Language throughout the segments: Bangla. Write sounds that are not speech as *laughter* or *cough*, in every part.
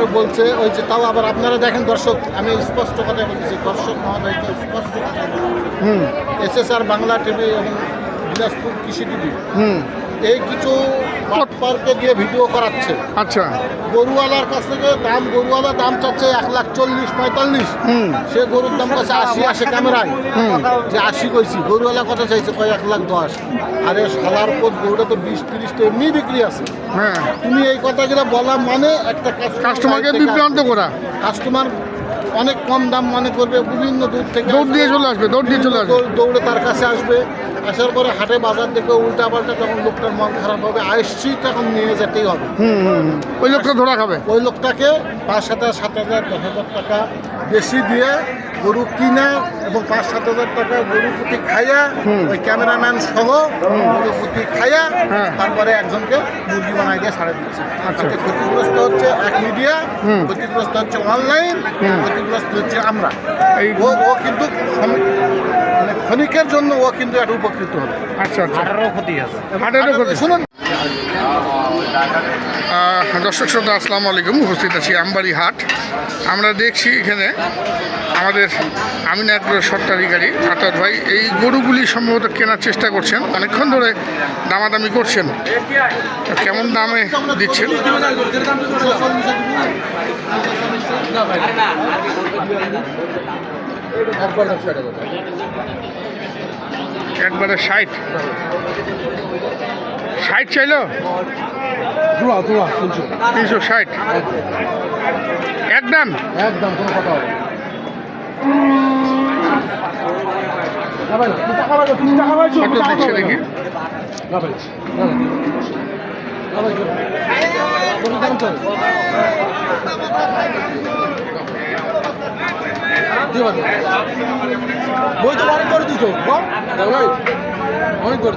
আর বলছে ওই যে তাও আবার আপনারা দেখেন দর্শক আমি স্পষ্ট কথা বলতেছি দর্শক মহোদয়কে স্পষ্ট কথা হুম। এসএসআর বাংলা টিভি এবং দিনাজপুর কৃষি টিভি। হুম। এই কিছু পার্কে দিয়ে ভিডিও করাচ্ছে। আচ্ছা। গরুওয়ালার কাছ থেকে দাম গরুওয়ালা দাম চাচ্ছে এক লাখ চল্লিশ পঁয়তাল্লিশ। হুম। সে গরুর দাম কাছে আশি আসে ক্যামেরায়। যে আশি কইছি গরুওয়ালা কত চাইছে কয় এক লাখ দশ। আরে সালার পর গরুটা তো বিশ তিরিশটা এমনি বিক্রি আছে। হ্যাঁ। তুমি এই কথাগুলো বলা মানে একটা কাস্টমারকে বিভ্রান্ত করা। কাস্টমার অনেক কম দাম মনে করবে বিভিন্ন দূর থেকে দৌড় দিয়ে চলে আসবে দৌড় দিয়ে চলে আসবে। দৌড়ে তার কাছে আসবে। আসার পরে হাটে বাজার থেকে উল্টা পাল্টা তখন লোকটার মন খারাপ হবে আসছি তখন নিয়ে যেতেই হবে। হুম হুম হুম। ওই লোকটা ধরা খাবে? ওই লোকটাকে পাঁচ হাজার সাত হাজার দশ হাজার টাকা বেশি দিয়ে গরু কিনা এবং পাঁচ সাত হাজার টাকা গরু প্রতি খাইয়া হুম। ওই ক্যামেরাম্যান সহ গরু প্রতি খাইয়া হ্যাঁ। তারপরে একজনকে মুরগি বানাই দিয়ে ছাড়ে দিচ্ছে আচ্ছা। তাতে ক্ষতিগ্রস্ত হচ্ছে এক মিডিয়া হুম। ক্ষতিগ্রস্ত হচ্ছে অনলাইন হুম। ক্ষতিগ্রস্ত হচ্ছে আমরা এই ও ও কিন্তু মানে ক্ষণিকের জন্য ও কিন্তু একটা উপকৃত হবে আচ্ছা আচ্ছা হাটেরও ক্ষতি আছে ক্ষতি। শুনুন দর্শক শ্রোতা আসসালামু আলাইকুম উপস্থিত আছি আমবাড়ি হাট আমরা দেখছি এখানে আমাদের আমিনা আগ্রহ সরকারি গাড়ি আতার ভাই এই গরুগুলি সম্ভবত কেনার চেষ্টা করছেন। অনেকক্ষণ ধরে দামাদামি করছেন। কেমন দামে দিচ্ছেন? একবারে ষাট। ষাট চাইলো? তিনশো। ষাট। একদম। একদম কোনো কথা হবে বই তো অনেক করে দিছো অনেক করে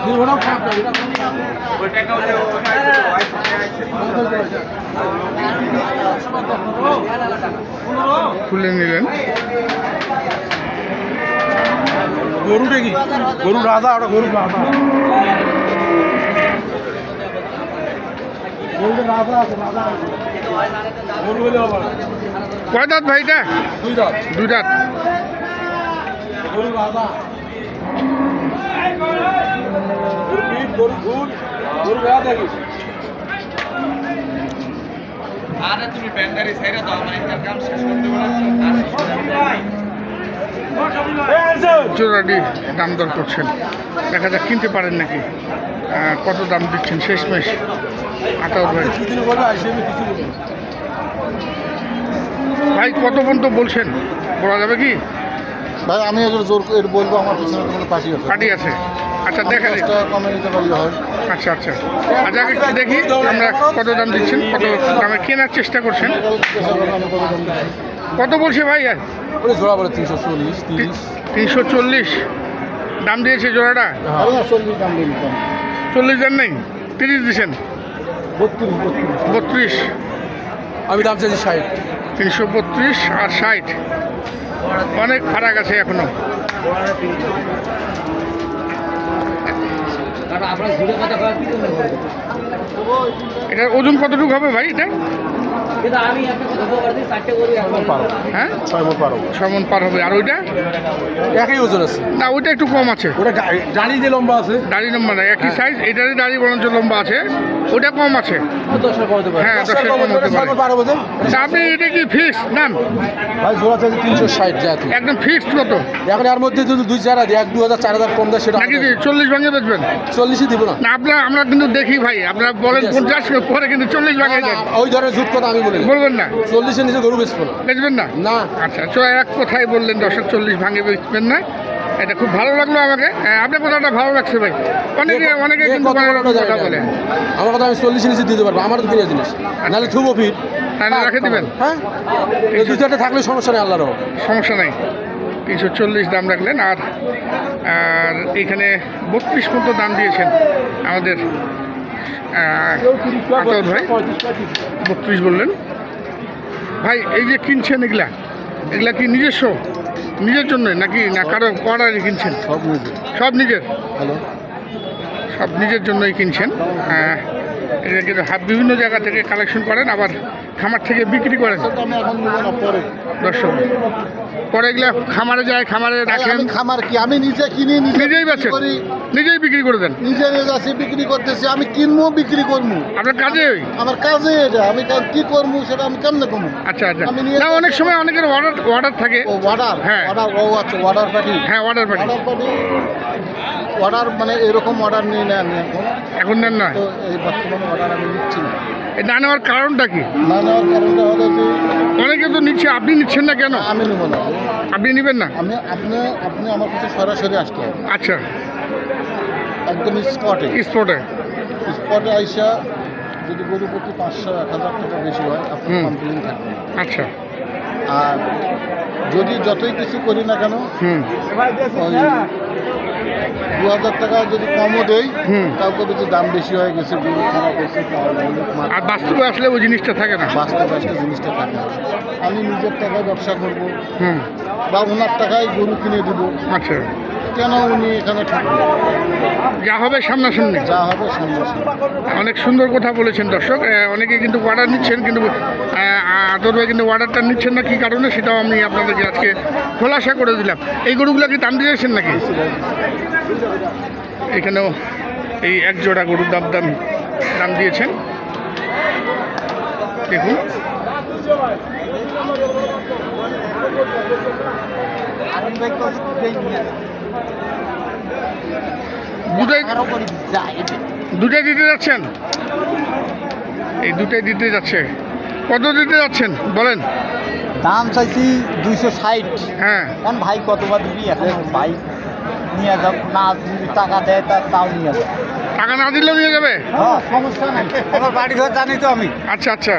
বাস খারাপ খুলে নিলেন। গরুটা কি? গরু রাজা ওটা গরু হলে কয় দাঁত ভাইটা দুই দাঁত। দুই দাঁত। গরু রাজা গরু পিঠ গরু ঝুল গরু দেখি। আরে তুমি ব্যান্ডারি সাইরা দাও আমার এখানকার কাম শেষ করতে জোরাডি দাম দর করছেন। দেখা যাক কিনতে পারেন নাকি? কত দাম দিচ্ছেন? শেষমেশ। আতাউর ভাই। ভাই কত পর্যন্ত বলছেন? বলা যাবে কি? ভাই আমি এগুলো জোর করে বলব আমার পিছনে কোনো পার্টি আছে। পার্টি আছে। আচ্ছা দেখা পঞ্চাশ যাক। টাকা কমে নিতে পারলে হয়? আচ্ছা আচ্ছা। আচ্ছা আগে দেখি আমরা কত দাম দিচ্ছেন কত দামে কেনার চেষ্টা করছেন। কত বলছে ভাই? আর ওই জোড়া বলে তিনশো চল্লিশ তিনশো চল্লিশ। দাম দিয়েছে জোড়াটা? চল্লিশ দাম দিন কম চল্লিশ দাম নেই? তিরিশ বত্রিশ। বত্রিশ। আমি দাম চাইছি ষাট। তিনশো বত্রিশ আর ষাট। অনেক ফারাক আছে এখনও। আপনার ঘুরে কথা কয় কি জন্য এটার ওজন কতটুকু হবে ভাই এটা? কিন্তু আমি একটা কথা বলতে চারটে করি পারো হ্যাঁ? ছয় মন পারো ছয় মন পার হবে। আর ওইটা? একই ওজন আছে। না ওইটা একটু কম আছে। ওটা দাড়ি যে লম্বা আছে। দাড়ি নম্বর একই সাইজ এটারই দাড়ি বরঞ্চ লম্বা আছে। ওটা কম আছে। দশের হ্যাঁ, দশের কম হতে পারে। আপনি এটা কি ফিক্সড দাম ভাই জোড়া চাইছি তিনশো ষাট জাতি। একদম ফিক্সড কত এখন এর মধ্যে যদি দুই চার হাজার এক দু হাজার চার হাজার কম দেয় সেটা নাকি চল্লিশ ভাঙে বেচবেন? চল্লিশই দিব না। আপনার আমরা কিন্তু দেখি ভাই আপনারা বলেন পঞ্চাশ পরে কিন্তু চল্লিশ ভাঙে ওই ধরনের জুট কথা আমি বলি বলবেন না। চল্লিশের নিচে গরু বেচবো না। বেচবেন না? না। আচ্ছা এক কথাই বললেন দশক চল্লিশ ভাঙে বেচবেন না। এটা খুব ভালো লাগল আমাকে। হ্যাঁ, আপনার কথাটা ভালো লাগছে ভাই। অনেকে অনেকে কিন্তু কথা বলে আমার কথা আমি চল্লিশ ইঞ্চি দিতে পারব আমার তো কিনে জিনিস। নাহলে থুবো ফিট রেখে দিবেন? হ্যাঁ? এই দু চারটে থাকলে সমস্যা নেই আল্লাহর সমস্যা নেই। তিনশো চল্লিশ দাম রাখলেন আর আর এখানে বত্রিশ মতো দাম দিয়েছেন আমাদের ভাই। বত্রিশ বললেন। ভাই এই যে কিনছেন এগুলা এগুলা কি নিজস্ব? নিজের জন্য নাকি না কারও অর্ডারে কিনছেন? সব নিজের। সব নিজের? হ্যালো? সব নিজের জন্যই কিনছেন? হ্যাঁ এটা কিন্তু বিভিন্ন জায়গা থেকে কালেকশন করেন আবার খামার থেকে বিক্রি করেন। দর্শক পরে এগুলা খামারে যায় খামারে রাখেন। আমি খামার কি? আমি নিজে কিনি নিজেই বেচেন। করি। নিজেই বিক্রি করে দেন। নিজে যাচ্ছি বিক্রি করতেছি আমি কিনবো বিক্রি করব। আপনার কাজে? আমার কাজে এটা। আমি কা- করব সেটা আমি কেমনে করব? আচ্ছা আচ্ছা। আমি না অনেক সময় অনেকের অর্ডার অর্ডার থাকে। ও অর্ডার হ্যাঁ। অর্ডার ও আচ্ছা অর্ডার পাঠি হ্যাঁ অর্ডার পাঠিয়ে অর্ডার পাঠি অর্ডার মানে এরকম অর্ডার নিই না আমি এখন। এখন নেন না। তো এই বর্তমানে অর্ডার আমি নিচ্ছি না। না নেওয়ার কারণটা কি? না নেওয়ার কারণটা হলো যে অনেকে তো নিচ্ছে আপনি নিচ্ছেন না কেন? আমি নেব না। আপনি নেবেন না? আমি আপনি আপনি আমার কাছে সরাসরি আসতে হবে। আচ্ছা। একদম স্পটে স্পটে স্পটে আইসা যদি গরু প্রতি পাঁচশো এক হাজার টাকা বেশি হয় আপনি কমপ্লেন থাকবেন আচ্ছা। আর যদি যতই কিছু করি না কেন ওই হাজার টাকা যদি কমও দেই। তাও কবে দাম বেশি হয়ে গেছে গরু খারাপ হয়েছে অনেক আর বাস্তবে আসলে ওই জিনিসটা থাকে না। বাস্তব একটা জিনিসটা থাকে না। আমি নিজের টাকায় ব্যবসা করব হুম। বা ওনার টাকায় গরু কিনে দিব। আচ্ছা। কেন উনি এখানে যা হবে সামনাসামনি। যা হবে সামনে অনেক সুন্দর কথা বলেছেন দর্শক। অনেকে কিন্তু অর্ডার নিচ্ছেন কিন্তু আদর ভাই কিন্তু অর্ডারটা নিচ্ছেন না কী কারণে? সেটাও আমি আপনাদেরকে আজকে খোলাসা করে দিলাম। এই গরুগুলো কি দাম দিয়েছেন নাকি? এখানেও এই এক জোড়া গরুর দাম দাম দাম দিয়েছেন। দেখুন। দুটাই দুটাই দিতে যাচ্ছেন? এই দুটাই দিতে যাচ্ছে। কত দিতে যাচ্ছেন? বলেন। দাম চাইছি দুইশো ষাট। হ্যাঁ। ভাই কতবার দিবি? এখন ভাই নিয়ে যাও না যদি টাকা দেয় তা তাও নিয়ে যাও। টাকা না দিলেও নিয়ে যাবে? হ্যাঁ সমস্যা নাই। আমার বাড়ি ঘর জানি তো আমি। আচ্ছা আচ্ছা।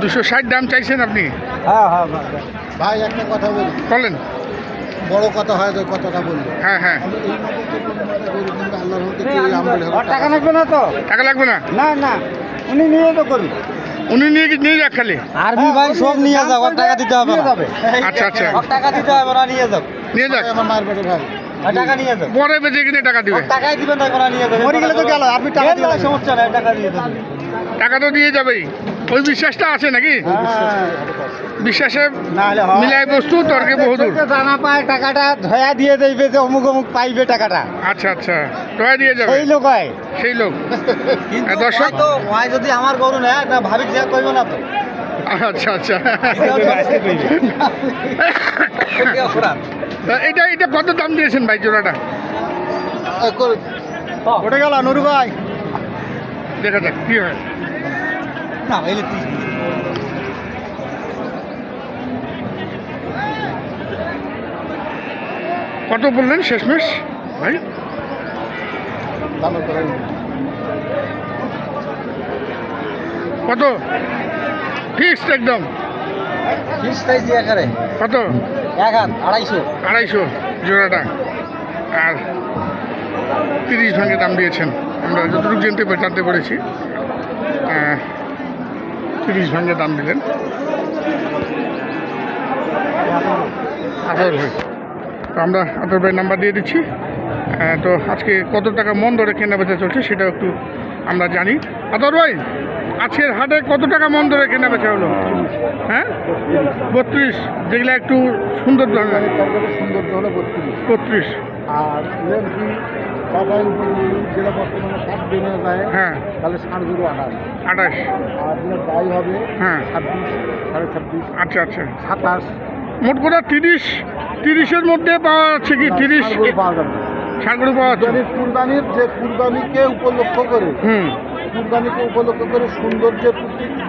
দুশো ষাট দাম চাইছেন আপনি? হ্যাঁ হ্যাঁ ভাই একটা কথা বলি। বলেন। বড় কথা হয় যে কথাটা বললি হ্যাঁ হ্যাঁ। টাকা লাগবে না তো? টাকা লাগবে না? না না। উনি নিয়ে তো করুন। উনি নিয়ে নিয়ে যাক খালি? আর্মি ভাই সব নিয়ে যাও ওর টাকা দিতে হবে আচ্ছা আচ্ছা। টাকা দিতে হবে না নিয়ে যাও নিয়ে যাক। আমার মায়ের ভাই। পরে বেঁচে কিনে টাকা দিবে। টাকাই দিবেন না ওরা নিয়ে যাবে মরে গেলে তো গেল আপনি টাকা দিবেন সমস্যা নাই টাকা দিয়ে দেবেন। টাকা তো দিয়ে যাবেই। ওই বিশ্বাসটা আছে নাকি? বিশ্বাসে হলে হয়। মিলাই বস্তু তর্কে বহুদূর। জানা পায় টাকাটা ধয়া দিয়ে দেবে যে অমুক অমুক পাইবে টাকাটা। আচ্ছা আচ্ছা। দয়া দিয়ে যাবে। সেই লোক হয়। সেই লোক। কিন্তু হ্যাঁ, দর্শক? তো ওয়াই যদি আমার গরু নেয় না ভাবি যে কইব না তো। আচ্ছা আচ্ছা। তা *laughs* এটা এটা কত দাম দিয়েছেন ভাই জোড়াটা? ওটা গেল নুরু ভাই। দেখা যাক কি হয়। না এলে কত বললেন শেষমেশ ভাই? কত? ফিক্সড একদম। একারে। কত? এক হাত, আড়াইশো। আড়াইশো জোড়াটা। আর তিরিশ ভাঙে দাম দিয়েছেন। আমরা যতটুকু জানতে জানতে পেরেছি তিরিশ ভাঙে দাম দিলেন। আঠারো ভাই তো আমরা আঠারো ভাই নাম্বার দিয়ে দিচ্ছি। তো আজকে কত টাকা মন ধরে কেনা বেচা চলছে সেটা একটু আমরা জানি। আদর ভাই আজকের হাটে কত টাকা মন ধরে কেনা বেচা হলো? হ্যাঁ? বত্রিশ। যেগুলো একটু সুন্দর ধরনের। সুন্দর হলো বত্রিশ বত্রিশ আর লেমকি বাদাম যেটা বর্তমানে সাত দিনে যায় হ্যাঁ। তাহলে আঠাশ। আঠাশ। আর যেটা হবে হ্যাঁ। ছাব্বিশ সাড়ে ছাব্বিশ। আচ্ছা আচ্ছা। সাতাশ। মোট কথা তিরিশ তিরিশের মধ্যে পাওয়া যাচ্ছে কি? তিরিশ পাওয়া যাবে। পাওয়া যাচ্ছে। কুরবানির যে কুরবানিকে উপলক্ষ করে হুম। কুরবানিকে উপলক্ষ করে সৌন্দর্যের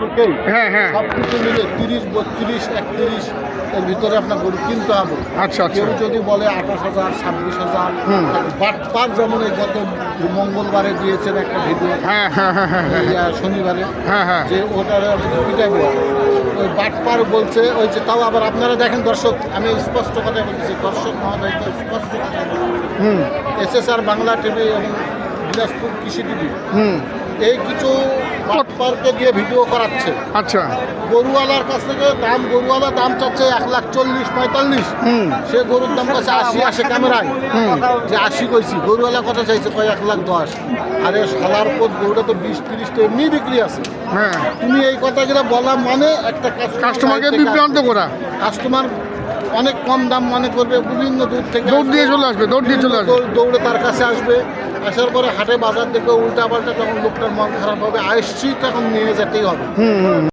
দিকেই হ্যাঁ হ্যাঁ। সব কিছু মিলে তিরিশ বত্রিশ একত্রিশ এর ভিতরে আপনার গরু কিনতে হবে। আচ্ছা আচ্ছা। কেউ যদি বলে আঠাশ হাজার ছাব্বিশ হাজার। বাটপার যেমন এই গত মঙ্গলবারে দিয়েছেন একটা ভিডিও হ্যাঁ হ্যাঁ হ্যাঁ শনিবারে হ্যাঁ হ্যাঁ। যে ওটার পিটাবো ওই বাটপার বলছে ওই যে তাও আবার আপনারা দেখেন দর্শক আমি স্পষ্ট কথা বলতেছি দর্শক মহোদয়কে স্পষ্ট কথা হুম। আর বাংলা টিভি এবং দিনাজপুর কৃষি টিভি। হুম। এই কিছু পার্কে গিয়ে ভিডিও করাচ্ছে। আচ্ছা। গরুওয়ালার কাছ থেকে দাম গরুওয়ালা দাম চাচ্ছে এক লাখ চল্লিশ পঁয়তাল্লিশ। হুম। সে গরুর দাম কাছে আশি আসে ক্যামেরায়। যে আশি কইছি গরুওয়ালা কথা চাইছে কয় এক লাখ দশ। আরে সালার পর গরুটা তো বিশ তিরিশ তো এমনি বিক্রি আছে। হ্যাঁ। তুমি এই কথাগুলো বলা মানে একটা কাস্টমারকে বিভ্রান্ত করা। কাস্টমার অনেক কম দাম মনে করবে বিভিন্ন দূর থেকে দৌড় দিয়ে চলে আসবে দৌড় দিয়ে চলে আসবে। দৌড়ে তার কাছে আসবে। আসার পরে হাটে বাজার দেখবে উল্টা পাল্টা তখন লোকটার মন খারাপ হবে আসছি তখন নিয়ে যেতেই হবে। হুম হুম।